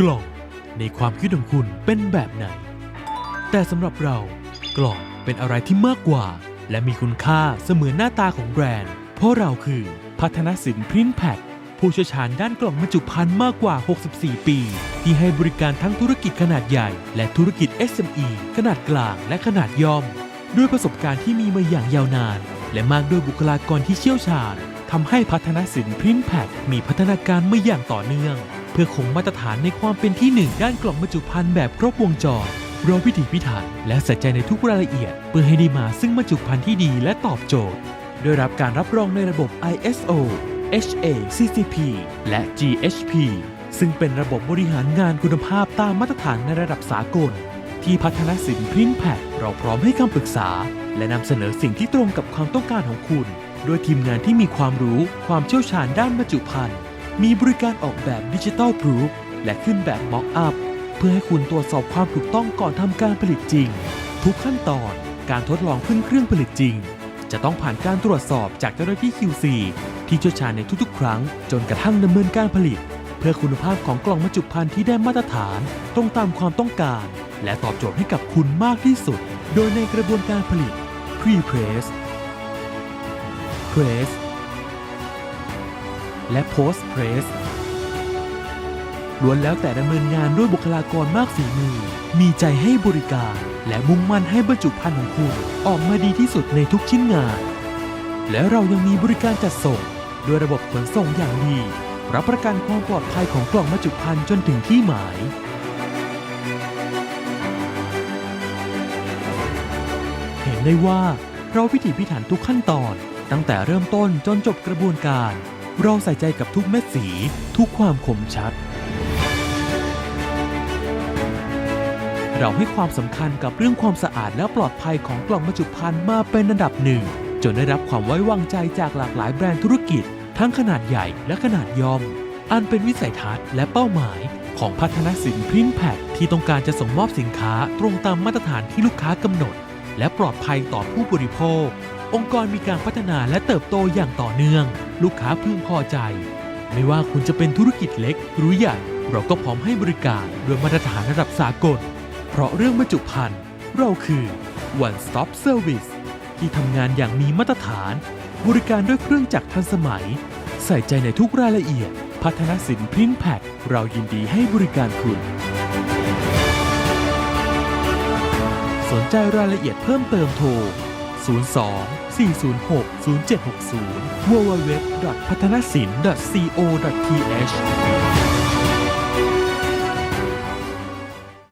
กล่องในความคิดของคุณเป็นแบบไหน แต่สำหรับเรากล่องเป็นอะไรที่มากกว่า และมีคุณค่าเสมือนหน้าตาของแบรนด์ เพราะเราคือพัฒนสินพริ้นแพคผู้เชี่ยวชาญด้านกล่องบรรจุภัณฑ์มากกว่า 64 ปี ที่ให้บริการทั้งธุรกิจขนาดใหญ่ และธุรกิจ SME ขนาดกลางและขนาดย่อม ด้วยประสบการณ์ที่มีมาอย่างยาวนาน และมากด้วยบุคลากรที่เชี่ยวชาญทำให้พัฒนสินพริ้นแพคมีพัฒนาการมาอย่างต่อเนื่อง เพื่อคงมาตรฐานในความเป็นที่หนึ่งด้านกล่องบรรจุภัณฑ์แบบครบวงจรเราพิถีพิถันและใส่ใจในทุกรายละเอียด เพื่อให้ได้มาซึ่งบรรจุภัณฑ์ที่ดีและตอบโจทย์โดยรับการรับรองในระบบ ISO HACCP และ GHP ซึ่งเป็นระบบบริหารงานคุณภาพตามมาตรฐานในระดับสากล ที่พัฒนสินพริ้นแพคเราพร้อมให้คำปรึกษา และนำเสนอสิ่งที่ตรงกับความต้องการของคุณ โดยทีมงานที่มีความรู้ความเชี่ยวชาญด้านบรรจุภัณฑ์ มีบริการออกแบบดิจิ t a ลพ o ู f และขึ้นแบบม็อกอัพเพื่อให้คุณตรวจสอบความถูกต้องก่อนทำการผลิตจริง ทุกขั้นตอนการทดลองขึ้นเครื่องผลิตจริง จะต้องผ่านการตรวจสอบจากเจ้าหน้าที่ QC ที่เชี่ยวชาญในทุกๆ ครั้ง จนกระทั่งดำเนินการผลิต เพื่อคุณภาพของกล่องบรรจุภัณฑ์ที่ได้มาตรฐาน ตรงตามความต้องการ และตอบโจทย์ให้กับคุณมากที่สุด โดยในกระบวนการผลิต Pre-Press Press และ Post Press ล้วนแล้วแต่ดำเนินงานด้วยบุคลากรมากฝีมือ มีใจให้บริการ และมุ่งมั่นให้บรรจุภัณฑ์ของคุณ ออกมาดีที่สุดในทุกชิ้นงาน และเรายังมีบริการจัดส่งด้วยระบบขนส่งอย่างดี รับประกันความปลอดภัยของกล่องบรรจุภัณฑ์จนถึงที่หมาย เห็นได้ว่าเราพิถีพิถันทุกขั้นตอน ตั้งแต่เริ่มต้นจนจบกระบวนการ เราใส่ใจกับทุกเม็ดสี ทุกความคมชัด เราให้ความสำคัญกับเรื่องความสะอาดและปลอดภัยของกล่องบรรจุภัณฑ์มาเป็นอันดับหนึ่ง จนได้รับความไว้วางใจจากหลากหลายแบรนด์ธุรกิจ ทั้งขนาดใหญ่และขนาดย่อม อันเป็นวิสัยทัศน์และเป้าหมายของพัฒนสินพริ้นแพคที่ต้องการจะส่งมอบสินค้าตรงตามมาตรฐานที่ลูกค้ากำหนด และปลอดภัยต่อผู้บริโภค องค์กรมีการพัฒนาและเติบโตอย่างต่อเนื่อง ลูกค้าพึงพอใจ ไม่ว่าคุณจะเป็นธุรกิจเล็กหรือใหญ่ เราก็พร้อมให้บริการด้วยมาตรฐานระดับสากล เพราะเรื่องบรรจุภัณฑ์เราคือ one stop service ที่ทำงานอย่างมีมาตรฐาน บริการด้วยเครื่องจักรทันสมัย ใส่ใจในทุกรายละเอียด พัฒนสินพริ้นแพคเรายินดีให้บริการคุณ นใจรายละเอียดเพิ่มเติมโทร 02 406 0760 www.pathanasind.co.th